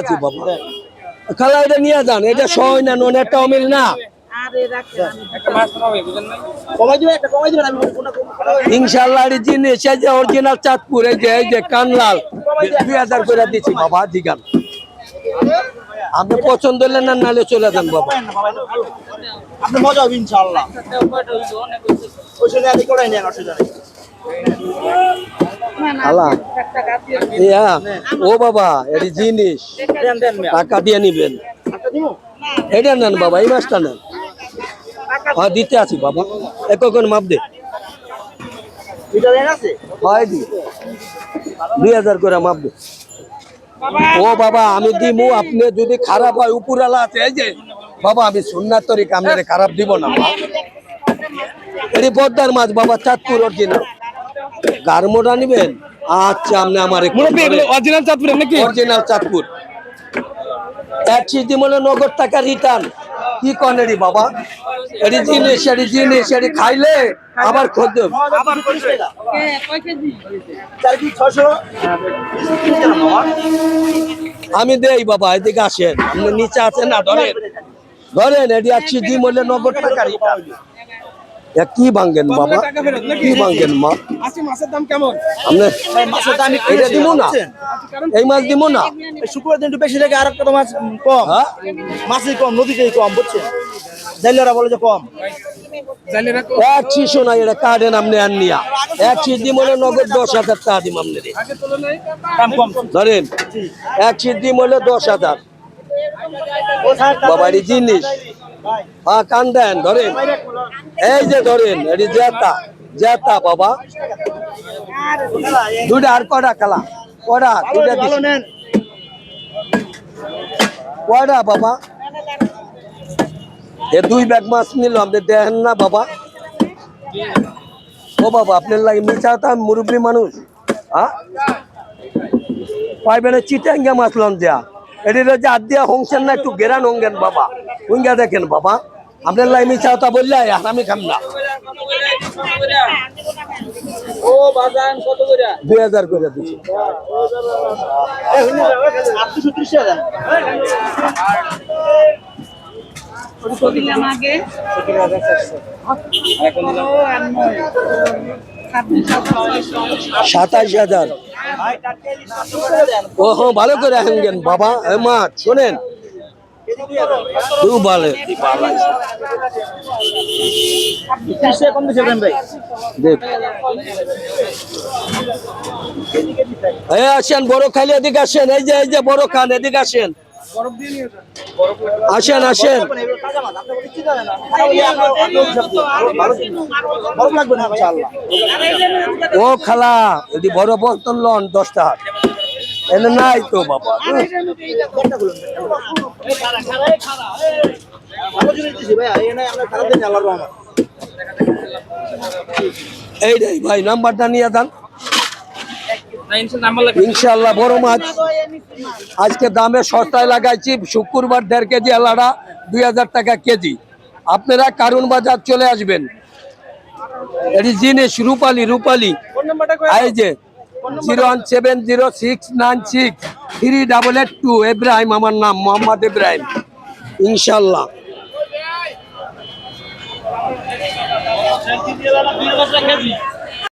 আছি বাবা। খালা এটা নিয়ে যান এটা সহ না নন একটা অমিল না। ইনশাল্লাহ জিনিস এই যে অরিজিনাল চাঁদপুর এই যে এই যে কানলাল দুই হাজার করে দিচ্ছি বাবা দিগান। আপনি পছন্দ হলে না নালে চলে যান বাবা। আপনি মজা হবে ইনশাআল্লাহ। ও বাবা জিনিস। দিয়ে নিবেন। নেন বাবা, এই হ্যাঁ দিতে আছি বাবা। মাপ দে? হয় দি। দুই হাজার মাপ দে। ও বাবা, আমি দিমু, আপনি যদি খারাপ হয় উপরালা আছে, এই যে। বাবা, আমি সুন্নার তরিকা, আপনার খারাপ দিব না এটি পদ্মার মাছ, বাবা, চাঁদপুর অরিজিনাল গারমোটা নিবেন? আচ্ছা আপনি আমার অরিজিনাল চাঁদপুর নাকি? অরিজিনাল চাঁদপুর। এক সিদ্ধি মনে নগদ টাকা রিটার্ন কি কনেরি বাবা? এটি জিনিস এটি জিনিস এটি খাইলে আবার খোঁজ আবার 30 টাকা চার কি 600 আমি দেই বাবা এদিকে আসেন। আপনি নিচে আছেন না ধরেন। ধরেন এটি এক সিদ্ধি মূল্যে নগদ টাকা রিটার্ন কি ভাঙ্গেন বাবা কি ভাঙ্গেন মা। মাছের দাম কেমন? মাছের দাম এটা দিব না। এই মাছ দিব না। শুক্রবার দিন একটু বেশি থাকে আর একটা মাছ কম। হ্যাঁ? মাছই কম নদীতেই কম বুঝছেন? জাইলারা বলে যে কম। এক এটা কার্ডেন আপনি আর নিয়া। এক সিদ্ধি মূল্যে নগদ দশ হাজার টাকা দিম আপনি ধরেন এক সিদ্ধি মূল্যে দশ হাজার। বাবা এটি জিনিস। হ্যাঁ কান দেন, ধরেন। এই যে ধরেন, এটি জেতা জেতা বাবা। দুটা আর কটা খেলা? কটা দুটা কয়টা বাবা? এ দুই ব্যাগ মাছ নিল, আপনি দেখেন না বাবা। ও বাবা, আপনার লাগে মিশাতা মুরব্বী মানুষ। হ্যাঁ? পাইবেন চিটাঙ্গা মাছ লন দেয়া। এটির যে আদ দিয়া হংসেন না, একটু গেরান হঙ্গেন বাবা। উঙ্গা দেখেন বাবা। আপনার লাগে মিশাতা বললে আর আমি খাম না। দুই হাজার করে দিচ্ছি। সাতাশ হাজার। ও হ্যাঁ ভালো করে হাঙ্গেন বাবা। মা শোনেন। ভাই? এই আসেন বড় খালি এদিকে আসেন। এই যে এই যে বড় খান এদিকে আসেন। আসেন আসেন। ও খালা যদি বড় বর্তন লন দশটা হাত এনে নাই তো বাবা। দিছি ভাই নাম্বারটা নিয়ে দেন ইনশাল্লাহ বড় মাছ। আজকে দামে সস্তায় লাগাইছি শুক্রবার দেড় কেজি আলাদা দুই হাজার টাকা কেজি। আপনারা কারুন বাজার চলে আসবেন। এটি জিনিস রূপালি। রূপালি এই যে zero one seven zero six nine six. Three double eight two Ibrahim আমার নাম মোহাম্মদ ইব্রাহিম। ইনশাল্লাহ